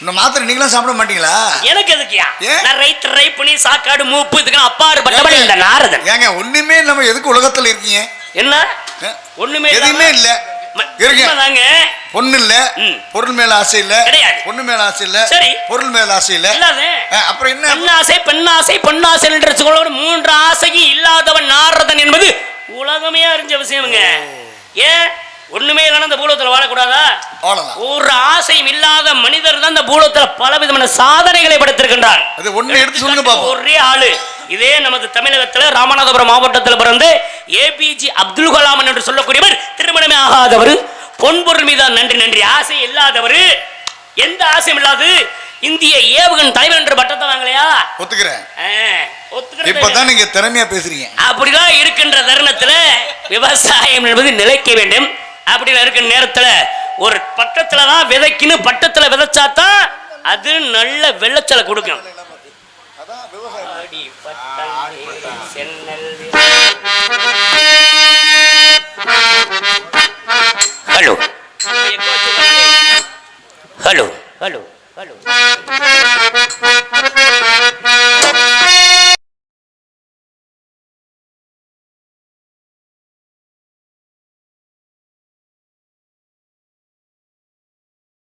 இந்த மாத்திரை நீங்களும் சாப்பிட மாட்டீங்களா? எனக்கு எதுக்குயா? நான் ரைட் ரை பண்ணி சாக்காடு மூப்பு இதுக்கு அப்பாறு பட்டபடி இந்த நாரதன். ஏங்க ஒண்ணுமே இல்லாம எதுக்கு உலகத்துல இருக்கீங்க? என்ன? ஒண்ணுமே எதுவுமே இல்ல. இருங்க. தாங்க பொண்ணு இல்ல. பொருள் மேல ஆசை இல்ல. பொண்ணு மேல ஆசை இல்ல. சரி. பொருள் மேல ஆசை இல்ல. அப்புறம் என்ன? பொன்னாசை என்ற சொல்ல மூன்று ஆசையும் இல்லாதவன் நாரதன் என்பது உலகமே அறிஞ்ச விஷயமுங்க. ஏன் ஒண்ணுமே இல்லைன்னா இந்த பூலோகத்துல வாழக்கூடாதா? ஒரு ஆசையும் இல்லாத மனிதர் தான் இந்த பூலோகத்துல பல விதமான சாதனைகளை படைத்திருக்கின்றார். அது ஒண்ணு எடுத்து சொல்லுங்க பாப்போம். ஒரே ஆளு. இதே நமது தமிழகத்துல ராமநாதபுரம் மாவட்டத்தில் பிறந்து ஏபிஜி அப்துல் கலாம் என்று சொல்லக்கூடியவர் திருமணமே ஆகாதவர் பொன்பொருள் மீது நன்றி நன்றி. ஆசை இல்லாதவர். எந்த ஆசையும் இல்லாது இந்திய ஏவுகண் தலைவர் என்ற பட்டத்தை வாங்கலையா? ஒத்துக்கிறேன். இப்பதான் நீங்க திறமையா பேசுறீங்க. அப்படிதான் இருக்கின்ற தருணத்துல விவசாயம் என்பது நிலைக்க வேண்டும். அப்படி இருக்கிற நேரத்துல ஒரு பட்டத்துல தான் விதைக்குன்னு பட்டத்துல விதைச்சாதான் அது நல்ல வெள்ளச்சலை கொடுக்கும். Hello hello. ஹலோ. ஹலோ.